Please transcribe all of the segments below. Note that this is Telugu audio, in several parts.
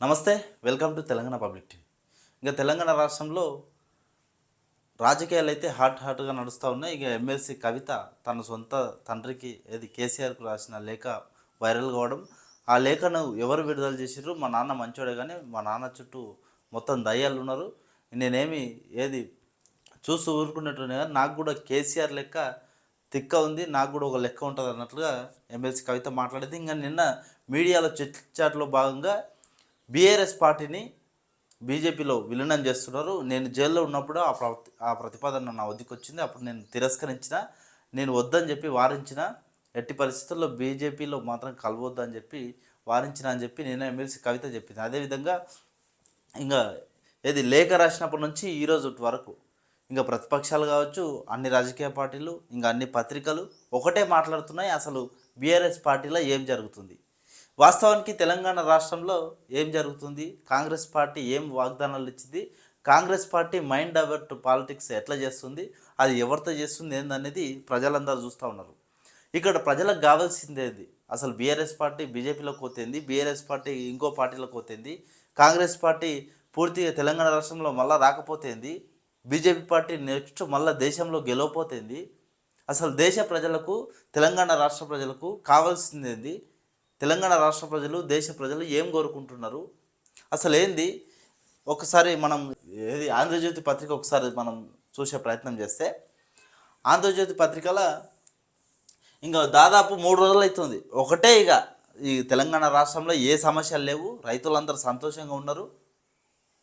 నమస్తే welcome to Telangana public TV. ఇంకా తెలంగాణ రాష్ట్రంలో రాజకీయాలు అయితే హాట్ హాట్గా నడుస్తూ ఉన్నాయి. ఇక ఎమ్మెల్సీ కవిత తన సొంత తండ్రికి ఏది కేసీఆర్కు రాసిన లేఖ వైరల్ కావడం ఆ లేఖను ఎవరు విడుదల చేసిర్రు? మా నాన్న మంచోడే కానీ మా నాన్న చుట్టూ మొత్తం దయ్యాలు ఉన్నారు. నేనేమి ఏది చూస్తూ కానీ నాకు కూడా కేసీఆర్ లెక్క తిక్క ఉంది నాకు కూడా ఒక లెక్క ఉంటుంది అన్నట్లుగా ఎమ్మెల్సీ కవిత మాట్లాడేది. ఇంకా నిన్న మీడియాలో చిట్చాట్లో భాగంగా బీఆర్ఎస్ పార్టీని బీజేపీలో విలీనం చేస్తున్నారు. నేను జైల్లో ఉన్నప్పుడు ఆ ప్రతి ఆ ప్రతిపాదన నా వద్దకు వచ్చింది. అప్పుడు నేను తిరస్కరించిన నేను వద్దని చెప్పి వారించిన. ఎట్టి పరిస్థితుల్లో బీజేపీలో మాత్రం కలవద్దని చెప్పి వారించిన అని చెప్పి నేను ఎమ్మెల్సీ కవిత చెప్పింది. అదేవిధంగా ఇంకా ఏది లేఖ రాసినప్పటి నుంచి ఈరోజు వరకు ఇంకా ప్రతిపక్షాలు కావచ్చు అన్ని రాజకీయ పార్టీలు ఇంకా అన్ని పత్రికలు ఒకటే మాట్లాడుతున్నాయి. అసలు బీఆర్ఎస్ పార్టీలో ఏం జరుగుతుంది? వాస్తవానికి తెలంగాణ రాష్ట్రంలో ఏం జరుగుతుంది? కాంగ్రెస్ పార్టీ ఏం వాగ్దానాలు ఇచ్చింది? Congress party mind divert politics ఎట్లా చేస్తుంది? అది ఎవరితో చేస్తుంది ఏందనేది ప్రజలందరూ చూస్తూ ఉన్నారు. ఇక్కడ ప్రజలకు కావాల్సిందేది అసలు బీఆర్ఎస్ పార్టీ బీజేపీలోకి పోతుంది బీఆర్ఎస్ పార్టీ ఇంకో పార్టీలోకి పోతుంది కాంగ్రెస్ పార్టీ పూర్తిగా తెలంగాణ రాష్ట్రంలో మళ్ళీ రాకపోతేంది? బీజేపీ పార్టీ నెక్స్ట్ మళ్ళీ దేశంలో గెలవపోతుంది అసలు దేశ ప్రజలకు తెలంగాణ రాష్ట్ర ప్రజలకు కావాల్సిందేంది తెలంగాణ రాష్ట్ర ప్రజలు దేశ ప్రజలు ఏం కోరుకుంటున్నారు? అసలు ఏంది ఒకసారి మనం ఏది ఆంధ్రజ్యోతి పత్రిక ఒకసారి మనం చూసే ప్రయత్నం చేస్తే ఆంధ్రజ్యోతి పత్రికల ఇంకా దాదాపు మూడు రోజులు అవుతుంది. ఒకటే ఇక ఈ తెలంగాణ రాష్ట్రంలో ఏ సమస్యలు లేవు రైతులందరూ సంతోషంగా ఉన్నారు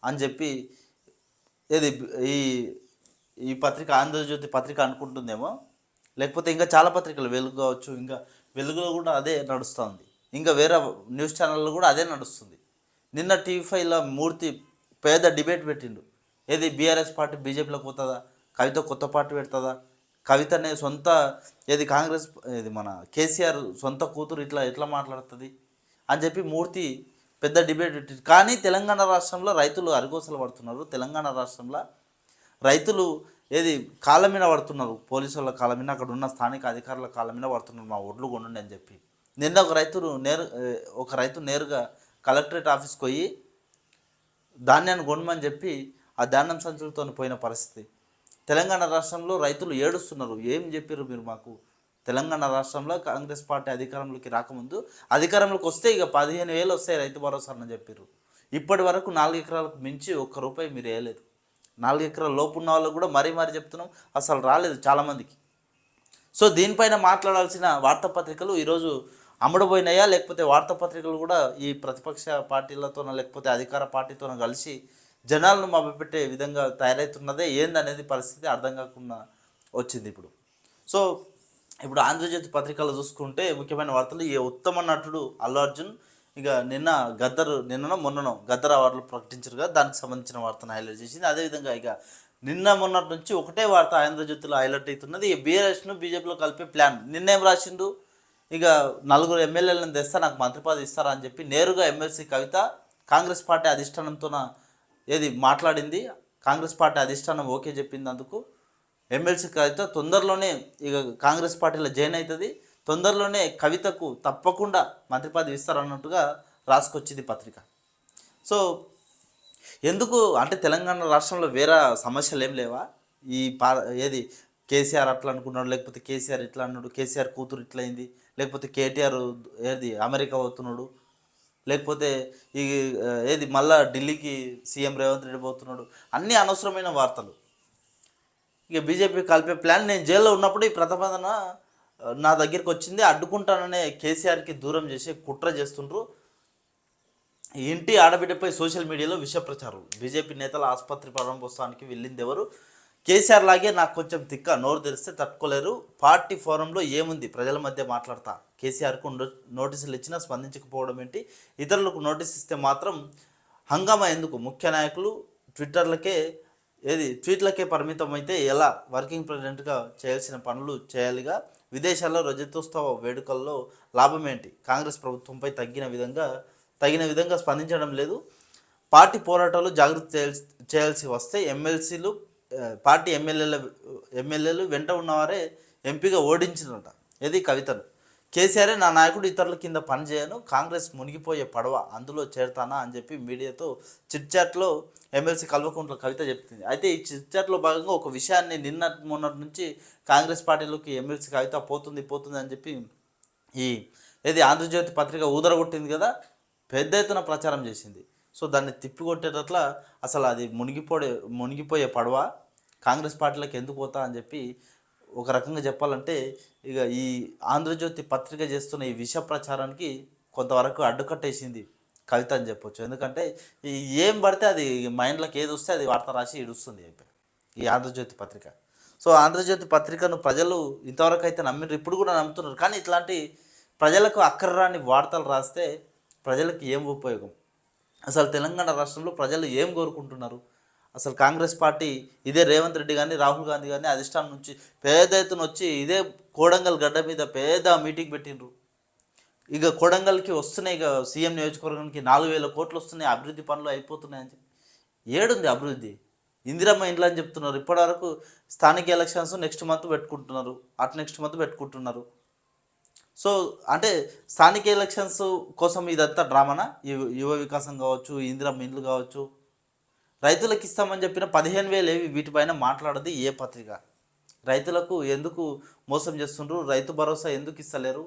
అని చెప్పి ఏది ఈ ఈ పత్రిక ఆంధ్రజ్యోతి పత్రిక అనుకుంటుందేమో? లేకపోతే ఇంకా చాలా పత్రికలు వెలుగు కావచ్చు ఇంకా వెలుగులో కూడా అదే నడుస్తుంది. ఇంకా వేరే న్యూస్ ఛానల్లో కూడా అదే నడుస్తుంది. నిన్న టీవీ ఫైవ్లో మూర్తి పేద డిబేట్ పెట్టిండు. ఏది బీఆర్ఎస్ పార్టీ బీజేపీలోకి పోతుందా? కవిత కొత్త పార్టీ పెడుతుందా? కవితనే సొంత ఏది కాంగ్రెస్ ఇది మన కేసీఆర్ సొంత కూతురు ఇట్లా ఎట్లా మాట్లాడుతుంది? అని చెప్పి మూర్తి పెద్ద డిబేట్ పెట్టిండు. కానీ తెలంగాణ రాష్ట్రంలో రైతులు అరిగోసలు పడుతున్నారు. తెలంగాణ రాష్ట్రంలో రైతులు ఏది కాళ్ళ మీద పడుతున్నారు. పోలీసుల వాళ్ళ కాళ్ళ మీద అక్కడ ఉన్న స్థానిక అధికారుల కాళ్ళ మీద పడుతున్నారు. మా ఒడ్లు కొనండి అని చెప్పి. నిన్న ఒక రైతు నేరు ఒక రైతు నేరుగా కలెక్టరేట్ ఆఫీస్కి పోయి ధాన్యాన్ని కొనమని చెప్పి ఆ ధాన్యం సంచులతో పోయిన పరిస్థితి. తెలంగాణ రాష్ట్రంలో రైతులు ఏడుస్తున్నారు. ఏం చెప్పారు మీరు మాకు? తెలంగాణ రాష్ట్రంలో కాంగ్రెస్ పార్టీ అధికారంలోకి రాకముందు అధికారంలోకి వస్తే ఇక పదిహేను వేలు వస్తాయి రైతు భరోసా అని చెప్పారు ఇప్పటి వరకు నాలుగు ఎకరాలకు మించి ఒక్క రూపాయి మీరు వేయలేదు. నాలుగు ఎకరాల లోపు ఉన్న వాళ్ళకు కూడా మరీ మరీ చెప్తున్నాం అసలు రాలేదు చాలామందికి. సో దీనిపైన మాట్లాడాల్సిన వార్తాపత్రికలు ఈరోజు అమ్ముడుపోయినాయా? లేకపోతే వార్తాపత్రికలు కూడా ఈ ప్రతిపక్ష పార్టీలతోనో లేకపోతే అధికార పార్టీతోనో కలిసి జనాలను మభ్యపెట్టే విధంగా తయారవుతున్నదే ఏందనేది పరిస్థితి అర్థం కాకుండా వచ్చింది ఇప్పుడు. సో ఇప్పుడు ఆంధ్రజ్యోతి పత్రికలు చూసుకుంటే ముఖ్యమైన వార్తలు ఈ ఉత్తమ నటుడు అల్లు అర్జున్ ఇక నిన్న గద్దర్ నిన్ననో మొన్ననో గద్దర్ అవార్డులు ప్రకటించారుగా దానికి సంబంధించిన వార్తను హైలైట్ చేసింది. అదేవిధంగా ఇక నిన్న మొన్నటి నుంచి ఒకటే వార్త ఆంధ్రజ్యోతిలో హైలైట్ అవుతున్నది. ఈ బీఆర్ఎస్ను బీజేపీలో కలిపే ప్లాన్. నిన్నేం రాసిండు? ఇక నలుగురు ఎమ్మెల్యేలను తెస్తా నాకు మంత్రి పదవి ఇస్తారా అని చెప్పి నేరుగా ఎమ్మెల్సీ కవిత కాంగ్రెస్ పార్టీ అధిష్టానంతోన ఏది మాట్లాడింది కాంగ్రెస్ పార్టీ అధిష్టానం ఓకే చెప్పింది అందుకు ఎమ్మెల్సీ కవిత తొందరలోనే ఇక కాంగ్రెస్ పార్టీలో జాయిన్ అవుతుంది. తొందరలోనే కవితకు తప్పకుండా మంత్రి పదవి ఇస్తారన్నట్టుగా రాసుకొచ్చింది పత్రిక. సో ఎందుకు అంటే తెలంగాణ రాష్ట్రంలో వేరే సమస్యలు ఏం లేవా? ఈ పా ఏది కేసీఆర్ అట్లా అనుకున్నాడు లేకపోతే కేసీఆర్ ఇట్లా అన్నాడు కేసీఆర్ కూతురు ఇట్లా అయింది లేకపోతే కేటీఆర్ ఏది అమెరికా పోతున్నాడు లేకపోతే ఈ ఏది మళ్ళా ఢిల్లీకి సీఎం రేవంత్ రెడ్డి పోతున్నాడు అన్నీ అనవసరమైన వార్తలు. ఇక బీజేపీ కలిపే ప్లాన్ నేను జైల్లో ఉన్నప్పుడు ఈ ప్రతిపాదన నా దగ్గరికి వచ్చింది అడ్డుకుంటాననే కేసీఆర్కి దూరం చేసి కుట్ర చేస్తుండ్రు. ఇంటి ఆడబిడ్డపై సోషల్ మీడియాలో విష ప్రచారం బీజేపీ నేతల ఆసుపత్రి ప్రారంభోత్సవానికి వెళ్ళింది ఎవరు? కేసీఆర్ లాగే నాకు కొంచెం తిక్క నోరు తెరిస్తే తట్టుకోలేరు. పార్టీ ఫోరంలో ఏముంది? ప్రజల మధ్య మాట్లాడతా. కేసీఆర్కు నో- నోటీసులు ఇచ్చినా స్పందించకపోవడం ఏంటి? ఇతరులకు నోటీస్ ఇస్తే మాత్రం హంగామా ఎందుకు? ముఖ్య నాయకులు ట్విట్టర్లకే ఏది ట్వీట్లకే పరిమితం అయితే ఎలా? వర్కింగ్ ప్రెసిడెంట్గా చేయాల్సిన పనులు చేయాలిగా? విదేశాల్లో రజతోత్సవ వేడుకల్లో లాభం ఏంటి? కాంగ్రెస్ ప్రభుత్వంపై తగ్గిన విధంగా తగిన విధంగా స్పందించడం లేదు. పార్టీ పోరాటాలు జాగృతి చేయాల్సి చేయాల్సి వస్తే ఎమ్మెల్సీలు పార్టీ ఎమ్మెల్యేల ఎమ్మెల్యేలు వెంట ఉన్నవారే ఎంపీగా ఓడించినట ఇది కవితను. కేసీఆరే నా నాయకుడు ఇతరుల కింద పనిచేయను కాంగ్రెస్ మునిగిపోయే పడవ అందులో చేరతానా అని చెప్పి మీడియాతో చిట్చాట్లో ఎమ్మెల్సీ కల్వకుంట్ల కవిత చెప్తుంది. అయితే ఈ చిట్చాట్లో భాగంగా ఒక విషయాన్ని నిన్న మొన్నటి నుంచి కాంగ్రెస్ పార్టీలోకి ఎమ్మెల్సీ కవిత పోతుంది పోతుంది అని చెప్పి ఈ ఏది? ఆంధ్రజ్యోతి పత్రిక ఊదరగొట్టింది కదా? పెద్ద ఎత్తున ప్రచారం చేసింది. సో దాన్ని తిప్పికొట్టేటట్ల అసలు అది మునిగిపోడే మునిగిపోయే పడవ. కాంగ్రెస్ పార్టీలకు ఎందుకు పోతా అని చెప్పి ఒక రకంగా చెప్పాలంటే ఇక ఈ ఆంధ్రజ్యోతి పత్రిక చేస్తున్న ఈ విష ప్రచారానికి కొంతవరకు అడ్డుకట్టేసింది కవిత అని చెప్పొచ్చు. ఎందుకంటే ఏం పడితే అది మైండ్లోకి ఏది వస్తే అది వార్త రాసి ఇడుస్తుంది అయిపోయి ఈ ఆంధ్రజ్యోతి పత్రిక. సో ఆంధ్రజ్యోతి పత్రికను ప్రజలు ఇంతవరకు అయితే నమ్మినారు ఇప్పుడు కూడా నమ్ముతున్నారు. కానీ ఇట్లాంటి ప్రజలకు అక్కర్రాని వార్తలు రాస్తే ప్రజలకు ఏం ఉపయోగం? అసలు తెలంగాణ రాష్ట్రంలో ప్రజలు ఏం కోరుకుంటున్నారు? అసలు కాంగ్రెస్ పార్టీ ఇదే రేవంత్ రెడ్డి కానీ రాహుల్ గాంధీ కానీ అధిష్టానం నుంచి పేద ఎత్తున వచ్చి ఇదే కోడంగల్ గడ్డ మీద పేద మీటింగ్ పెట్టిండ్రు. ఇక కొడంగల్కి వస్తున్నాయి ఇక సీఎం నియోజకవర్గానికి నాలుగు వేల కోట్లు వస్తున్నాయి అభివృద్ధి పనులు అయిపోతున్నాయని చెప్పి. ఏడుంది అభివృద్ధి. ఇందిరమ్మ ఇండ్లు అని చెప్తున్నారు. ఇప్పటివరకు స్థానిక ఎలక్షన్స్ నెక్స్ట్ మంత్ పెట్టుకుంటున్నారు. అటు నెక్స్ట్ మంత్ పెట్టుకుంటున్నారు. సో అంటే స్థానిక ఎలక్షన్స్ కోసం ఇదంతా డ్రామానా? యువ యువ వికాసం కావచ్చు ఇందిరమ్మ ఇండ్లు కావచ్చు? రైతులకు ఇస్తామని చెప్పిన పదిహేను వేలు ఏవి వీటిపైన మాట్లాడదు ఏ పత్రిక? రైతులకు ఎందుకు మోసం చేస్తుండ్రు? రైతు భరోసా ఎందుకు ఇస్తలేరు?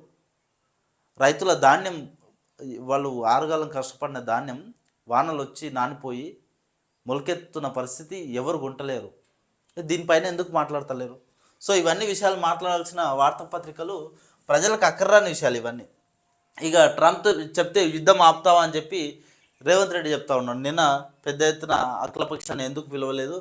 రైతుల ధాన్యం వాళ్ళు ఆరుగాలం కష్టపడిన ధాన్యం వానలు వచ్చి నానిపోయి మొలకెత్తున్న పరిస్థితి ఎవరు గుంటలేరు. దీనిపైన ఎందుకు మాట్లాడతలేరు? సో ఇవన్నీ విషయాలు మాట్లాడాల్సిన వార్తాపత్రికలు ప్రజలకు అక్కర్రాని విషయాలు ఇవన్నీ. ఇక ట్రంప్ చెప్తే యుద్ధం ఆపుతావా అని చెప్పి రేవంత్ రెడ్డి చెప్తా ఉన్నాడు. నిన్న పెద్ద ఎత్తున అఖిలపక్షాన్ని ఎందుకు పిలవలేదు?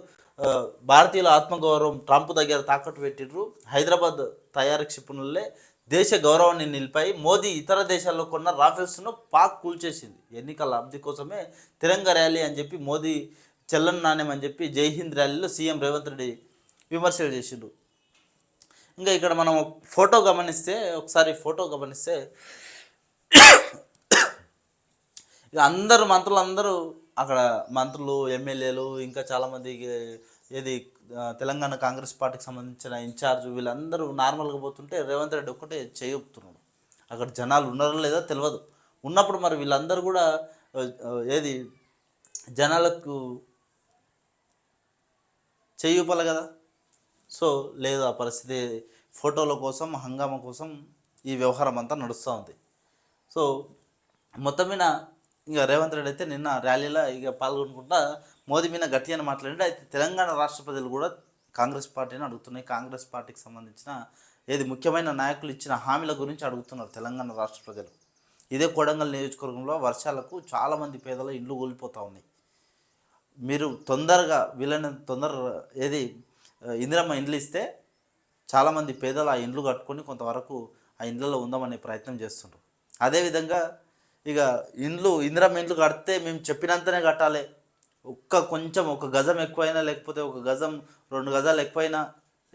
భారతీయుల ఆత్మగౌరవం ట్రంప్ దగ్గర తాకట్టు పెట్టిర్రు. హైదరాబాద్ తయారీ క్షిపణులే దేశ గౌరవాన్ని నిలిపాయి. మోదీ ఇతర దేశాల్లో కొన్న రాఫెల్స్ను పాక్ కూల్చేసింది. ఎన్నికల లబ్ధి కోసమే తిరంగ ర్యాలీ అని చెప్పి మోదీ చెల్లని నాణ్యం అని చెప్పి జై హింద్ ర్యాలీలో సీఎం రేవంత్ రెడ్డి విమర్శలు చేసిండు. ఇంకా ఇక్కడ మనం ఫోటో గమనిస్తే ఒకసారి ఫోటో గమనిస్తే ఇక అందరు మంత్రులు అందరూ అక్కడ మంత్రులు ఎమ్మెల్యేలు ఇంకా చాలామంది ఏది తెలంగాణ కాంగ్రెస్ పార్టీకి సంబంధించిన ఇన్ఛార్జ్ వీళ్ళందరూ నార్మల్గా పోతుంటే రేవంత్ రెడ్డి ఒక్కటే చేయుపుతున్నాడు అక్కడ జనాలు ఉన్నారో లేదో తెలియదు ఉన్నప్పుడు మరి వీళ్ళందరూ కూడా ఏది జనాలకు చేయూపాలి కదా. సో లేదు ఆ పరిస్థితి ఫోటోల కోసం హంగామా కోసం ఈ వ్యవహారం అంతా నడుస్తూ ఉంది. సో మొత్తం మీద ఇంకా రేవంత్ రెడ్డి అయితే నిన్న ర్యాలీలో ఇక పాల్గొనుకుంటా మోదీ మీద గట్టి అని మాట్లాడి అయితే తెలంగాణ రాష్ట్ర ప్రజలు కూడా కాంగ్రెస్ పార్టీని అడుగుతున్నాయి. కాంగ్రెస్ పార్టీకి సంబంధించిన ఏది ముఖ్యమైన నాయకులు ఇచ్చిన హామీల గురించి అడుగుతున్నారు తెలంగాణ రాష్ట్ర ప్రజలు. ఇదే కొడంగల్ నియోజకవర్గంలో వర్షాలకు చాలామంది పేదలు ఇండ్లు కూలిపోతూ ఉన్నాయి. మీరు తొందరగా వీళ్ళని తొందర ఏది ఇందిరమ్మ ఇండ్లు ఇస్తే చాలామంది పేదలు ఆ ఇండ్లు కట్టుకొని కొంతవరకు ఆ ఇండ్లలో ఉందామనే ప్రయత్నం చేస్తుండ్రు. అదేవిధంగా ఇక ఇండ్లు ఇందిరం ఇండ్లు కడితే మేము చెప్పినంతనే కట్టాలి. ఒక్క కొంచెం ఒక గజం ఎక్కువైనా లేకపోతే ఒక గజం రెండు గజాలు ఎక్కువైనా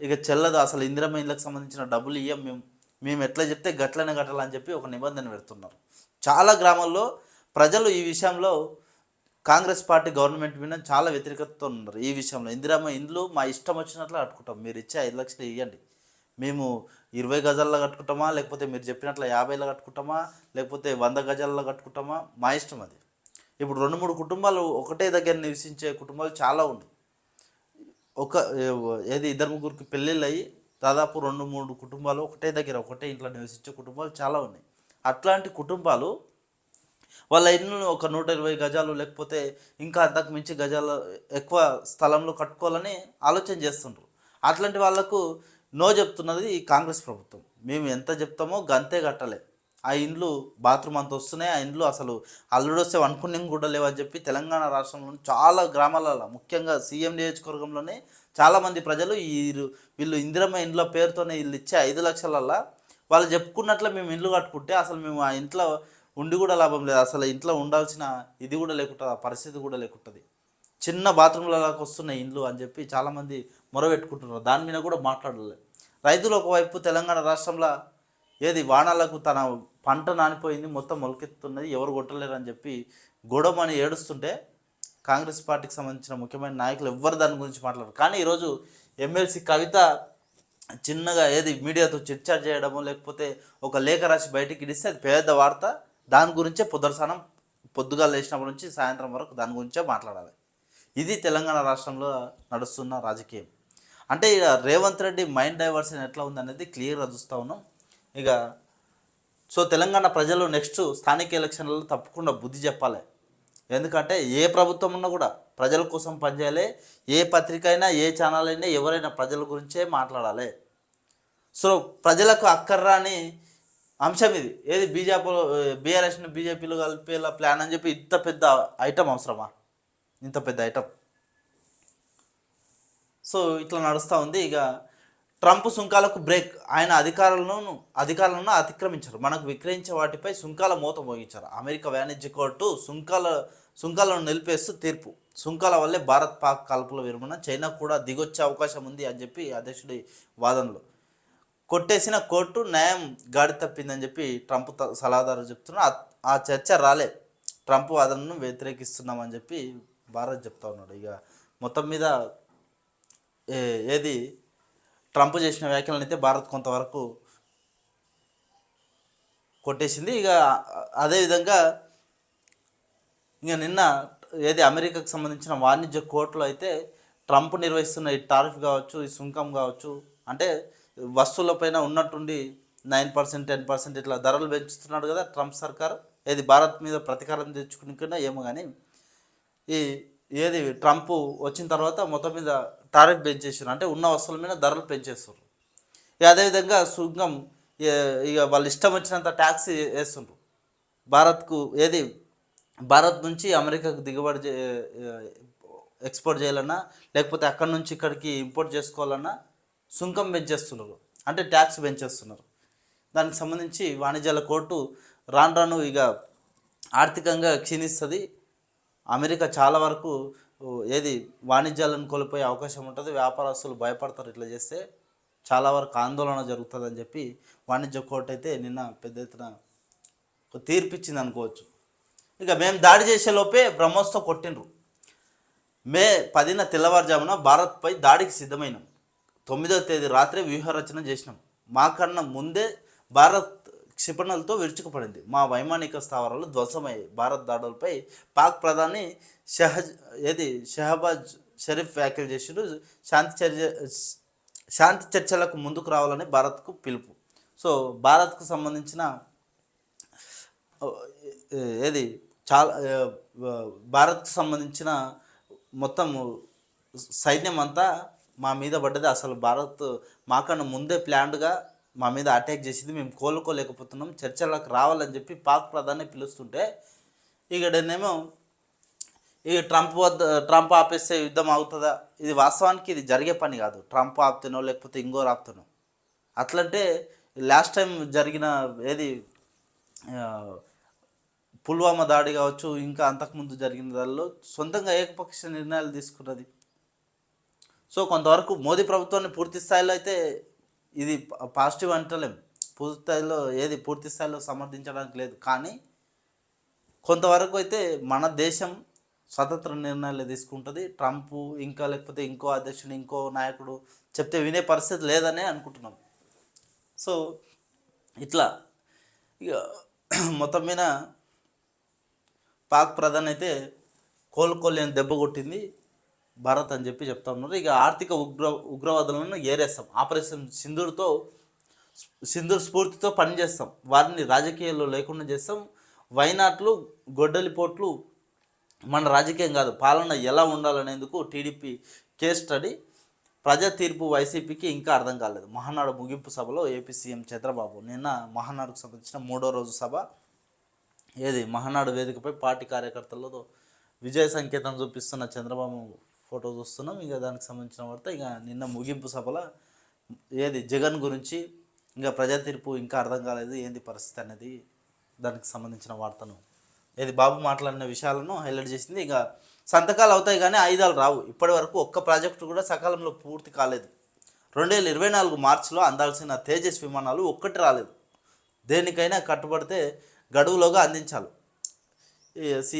ఇక చెల్లదు. అసలు ఇందిరమ్మ ఇండ్లకు సంబంధించిన డబ్బులు ఇయ్యం మేము. మేము ఎట్లా చెప్తే గట్లనే కట్టాలని చెప్పి ఒక నిబంధన పెడుతున్నారు. చాలా గ్రామాల్లో ప్రజలు ఈ విషయంలో కాంగ్రెస్ పార్టీ గవర్నమెంట్ మీద చాలా వ్యతిరేకతతో ఉన్నారు ఈ విషయంలో. ఇందిరమ్మ ఇండ్లు మా ఇష్టం వచ్చినట్లు కట్టుకుంటాం. మీరు ఇచ్చే ఐదు లక్షలు ఇవ్వండి మేము ఇరవై గజాల్లో కట్టుకుంటామా? లేకపోతే మీరు చెప్పినట్లు యాభైలో కట్టుకుంటామా? లేకపోతే వంద గజాల్లో కట్టుకుంటామా? మా ఇష్టం అది. ఇప్పుడు రెండు మూడు కుటుంబాలు ఒకటే దగ్గర నివసించే కుటుంబాలు చాలా ఉన్నాయి. ఒక ఏది ఇద్దరు ముగ్గురికి పెళ్ళిళ్ళు అయ్యి దాదాపు రెండు మూడు కుటుంబాలు ఒకటే దగ్గర ఒకటే ఇంట్లో నివసించే కుటుంబాలు చాలా ఉన్నాయి. అట్లాంటి కుటుంబాలు వాళ్ళ ఇల్లు ఒక నూట ఇరవై గజాలు లేకపోతే ఇంకా అంతకు మించి గజాలు ఎక్కువ స్థలంలో కట్టుకోవాలని ఆలోచన చేస్తుండ్రు. అట్లాంటి వాళ్ళకు నో చెప్తున్నది ఈ కాంగ్రెస్ ప్రభుత్వం. మేము ఎంత చెప్తామో గంతే కట్టలే. ఆ ఇండ్లు బాత్రూమ్ అంత వస్తున్నాయి. ఆ ఇండ్లు అసలు అల్లుడు వస్తే అనుకునేం కూడా లేవని చెప్పి తెలంగాణ రాష్ట్రంలో చాలా గ్రామాలలో ముఖ్యంగా సీఎం నియోజకవర్గంలోనే చాలామంది ప్రజలు ఈ వీళ్ళు ఇందిరమ్మ ఇండ్ల పేరుతోనే వీళ్ళు ఇచ్చే ఐదు లక్షలల్లా వాళ్ళు చెప్పుకున్నట్లే మేము ఇండ్లు కట్టుకుంటే అసలు మేము ఆ ఇంట్లో ఉండి కూడా లాభం లేదు. అసలు ఇంట్లో ఉండాల్సిన ఇది కూడా లేకుంటుంది ఆ పరిస్థితి కూడా లేకుంటుంది. చిన్న బాత్రూమ్లలోకి వస్తున్నాయి ఇండ్లు అని చెప్పి చాలామంది మొరబెట్టుకుంటున్నారు దాని మీద కూడా మాట్లాడలేదు రైతులు ఒకవైపు తెలంగాణ రాష్ట్రంలో ఏది వానాలకు తన పంట నానిపోయింది మొత్తం మొలకెత్తున్నది ఎవరు కొట్టలేరు అని చెప్పి గొడవమని ఏడుస్తుంటే కాంగ్రెస్ పార్టీకి సంబంధించిన ముఖ్యమైన నాయకులు ఎవ్వరు దాని గురించి మాట్లాడరు. కానీ ఈరోజు ఎమ్మెల్సీ కవిత చిన్నగా ఏది మీడియాతో చర్చ చేయడము లేకపోతే ఒక లేఖ రాసి బయటికి ఇడిస్తే అది పెద్ద వార్త దాని గురించే పొద్దురసానం పొద్దుగా లేచినప్పటి నుంచి సాయంత్రం వరకు దాని గురించే మాట్లాడాలి. ఇది తెలంగాణ రాష్ట్రంలో నడుస్తున్న రాజకీయం. అంటే ఇక రేవంత్ రెడ్డి మైండ్ డైవర్షన్ ఎట్లా ఉందనేది క్లియర్గా చూస్తూ ఉన్నాం. ఇక సో తెలంగాణ ప్రజలు నెక్స్ట్ స్థానిక ఎలక్షన్లలో తప్పకుండా బుద్ధి చెప్పాలి. ఎందుకంటే ఏ ప్రభుత్వం ఉన్నా కూడా ప్రజల కోసం పనిచేయాలి ఏ పత్రిక అయినా ఏ ఛానల్ అయినా ఎవరైనా ప్రజల గురించే మాట్లాడాలి. సో ప్రజలకు అక్కర్రాని అంశం ఇది. ఏది బీజేపీ బీఆర్ఎస్ని బీజేపీలో కలిపేలా ప్లాన్ అని చెప్పి ఇంత పెద్ద ఐటమ్ అవసరమా? ఇంత పెద్ద ఐటమ్. సో ఇట్లా నడుస్తూ ఉంది. ఇక ట్రంప్ సుంకాలకు బ్రేక్. ఆయన అధికారులను అధికారులను అతిక్రమించారు. మనకు విక్రయించే వాటిపై సుంకాల మూత మోగించారు. అమెరికా వాణిజ్య కోర్టు సుంకాల సుంకాలను నిలిపేస్తూ తీర్పు. సుంకాల వల్లే భారత్ పాక్ కలుపుల విరమణ. చైనా కూడా దిగొచ్చే అవకాశం ఉంది అని చెప్పి అధ్యక్షుడి వాదనలు. కొట్టేసిన కోర్టు న్యాయం గాడి తప్పిందని చెప్పి ట్రంప్ సలహాదారు చెప్తున్నా ఆ- చర్చ రాలే. ట్రంప్ వాదనను వ్యతిరేకిస్తున్నామని చెప్పి భారత్ చెప్తా ఉన్నాడు. ఇక మొత్తం మీద ఏది ట్రంప్ చేసిన వ్యాఖ్యలను అయితే భారత్ కొంతవరకు కొట్టేసింది. ఇక అదేవిధంగా ఇక నిన్న ఏది అమెరికాకు సంబంధించిన వాణిజ్య కోర్టులో అయితే ట్రంప్ నిర్వహిస్తున్న ఈ టారిఫ్ కావచ్చు ఈ సుంకం కావచ్చు అంటే వస్తువులపైన ఉన్నట్టుండి నైన్ పర్సెంట్ టెన్ పర్సెంట్ ఇట్లా ధరలు పెంచుతున్నాడు కదా ట్రంప్ సర్కార్. ఏది భారత్ మీద ప్రతీకారం తెచ్చుకుని ఏమో కానీ ఈ ఏది ట్రంప్ వచ్చిన తర్వాత మొత్తం మీద టారిఫ్ పెంచేసారు అంటే ఉన్న వస్తువుల మీద ధరలు పెంచేస్తారు ఇక అదేవిధంగా సుంకం ఇక వాళ్ళు ఇష్టం వచ్చినంత ట్యాక్స్ వేస్తుండ్రు భారత్కు ఏది భారత్ నుంచి అమెరికాకు దిగుబడి ఎక్స్పోర్ట్ చేయాలన్నా లేకపోతే అక్కడి నుంచి ఇక్కడికి ఇంపోర్ట్ చేసుకోవాలన్నా సుంకం పెంచేస్తున్నారు. అంటే ట్యాక్స్ పెంచేస్తున్నారు. దానికి సంబంధించి వాణిజ్యాల కోర్టు రాను రాను ఇక ఆర్థికంగా క్షీణిస్తుంది. అమెరికా చాలా వరకు ఏది వాణిజ్యాలను కోల్పోయే అవకాశం ఉంటుంది వ్యాపారస్తులు భయపడతారు ఇట్లా చేస్తే చాలా వరకు ఆందోళన జరుగుతుందని చెప్పి వాణిజ్య కోర్టు అయితే నిన్న పెద్ద ఎత్తున తీర్పిచ్చింది అనుకోవచ్చు. ఇక మేము దాడి చేసే లోపే బ్రహ్మోస్తో కొట్టిండ్రు. మే పదిన తెల్లవారుజామున భారత్పై దాడికి సిద్ధమైనాం. తొమ్మిదవ తేదీ రాత్రి వ్యూహరచన చేసినాం. మాకన్నా ముందే భారత్ క్షిపణులతో విరుచుకుపడింది. మా వైమానిక స్థావరాలు ధ్వంసమయ్యాయి. భారత్ దాడులపై పాక్ ప్రధాని షహజ్ ఏది? షహబాజ్ షరీఫ్ వ్యాఖ్యలు చేసిడు. శాంతి చర్య శాంతి చర్చలకు ముందుకు రావాలని భారత్కు పిలుపు. సో భారత్కు సంబంధించిన ఏది? చాలా భారత్కు సంబంధించిన మొత్తం సైన్యం అంతా మా మీద పడ్డది. అసలు భారత్ మాకన్నా ముందే ప్లాన్డ్గా మా మీద అటాక్ చేసింది. మేము కోలుకోలేకపోతున్నాం. చర్చలకు రావాలని చెప్పి పాక్ ప్రధాని పిలుస్తుంటే ఇక్కడనేమో ఇక ట్రంప్ వద్ద ట్రంప్ ఆపేస్తే యుద్ధం అవుతుందా ఇది వాస్తవానికి ఇది జరిగే పని కాదు. ట్రంప్ ఆపుతానో లేకపోతే ఇంకోరు ఆపుతానో. అట్లంటే లాస్ట్ టైం జరిగిన ఏది పుల్వామా దాడి కావచ్చు ఇంకా అంతకుముందు జరిగిన దానిలో సొంతంగా ఏకపక్ష నిర్ణయాలు తీసుకున్నది. సో కొంతవరకు మోదీ ప్రభుత్వాన్ని పూర్తి స్థాయిలో అయితే ఇది పాజిటివ్ అంటలేం. పూర్తి స్థాయిలో ఏది పూర్తి స్థాయిలో సమర్థించడానికి లేదు. కానీ కొంతవరకు అయితే మన దేశం స్వతంత్ర నిర్ణయాలు తీసుకుంటుంది. ట్రంప్ ఇంకా లేకపోతే ఇంకో అధ్యక్షుడు ఇంకో నాయకుడు చెప్తే వినే పరిస్థితి లేదనే అనుకుంటున్నాం. సో ఇట్లా ఇక మొత్తం మీద పాక్ ప్రధాని అయితే కోలుకోలేని దెబ్బ కొట్టింది. భారత్ అని చెప్పి చెప్తా ఉన్నారు. ఇక ఆర్థిక ఉగ్ర ఉగ్రవాదులను ఏరేస్తాం. ఆపరేషన్ సింధూర్తో సింధూర్ స్ఫూర్తితో పనిచేస్తాం. వారిని రాజకీయాల్లో లేకుండా చేస్తాం. వైనాట్లు గొడ్డలిపోట్లు మన రాజకీయం కాదు. పాలన ఎలా ఉండాలనేందుకు టీడీపీ కేస్ స్టడీ ప్రజా తీర్పు వైసీపీకి ఇంకా అర్థం కాలేదు. మహానాడు ముగింపు సభలో ఏపీ సీఎం చంద్రబాబు నిన్న మహానాడుకు సంబంధించిన మూడో రోజు సభ. ఏది? మహానాడు వేదికపై పార్టీ కార్యకర్తలతో విజయ సంకేతం చూపిస్తున్న చంద్రబాబు ఫోటో చూస్తున్నాం ఇక దానికి సంబంధించిన వార్త ఇక నిన్న ముగింపు సభల ఏది జగన్ గురించి ఇంకా ప్రజా తీర్పు ఇంకా అర్థం కాలేదు ఏంది పరిస్థితి అనేది దానికి సంబంధించిన వార్తను. ఏది బాబు మాట్లాడిన విషయాలను హైలైట్ చేసింది. ఇక సంతకాలు అవుతాయి కానీ ఆయుధాలు రావు. ఇప్పటి వరకు ఒక్క ప్రాజెక్టు కూడా సకాలంలో పూర్తి కాలేదు. రెండు వేల ఇరవై నాలుగు మార్చిలో అందాల్సిన తేజస్ విమానాలు ఒక్కటి రాలేదు. దేనికైనా కట్టుబడితే గడువులోగా అందించాలి. సి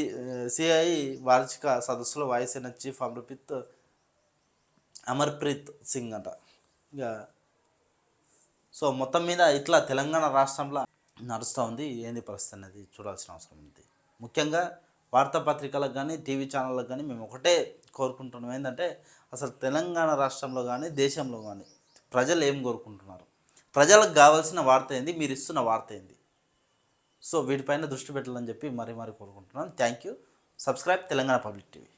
సిఐ వార్షిక సదస్సులో వాయుసేన చీఫ్ అమర్ప్రీత్ అమర్ప్రీత్ సింగ్ అంట. ఇక సో మొత్తం మీద ఇట్లా తెలంగాణ రాష్ట్రంలో నడుస్తూ ఉంది. ఏంది పరిస్థితి అనేది చూడాల్సిన అవసరం ఉంది. ముఖ్యంగా వార్తాపత్రికలకు కానీ టీవీ ఛానళ్ళకు కానీ మేము ఒకటే కోరుకుంటున్నాం. ఏంటంటే అసలు తెలంగాణ రాష్ట్రంలో కానీ దేశంలో కానీ ప్రజలు ఏం కోరుకుంటున్నారు? ప్రజలకు కావాల్సిన వార్త ఏంది? మీరు ఇస్తున్న వార్త ఏంది? సో వీటిపైన దృష్టి పెట్టాలని చెప్పి మరీ మరీ కోరుకుంటున్నాను. Thank you subscribe Telangana public TV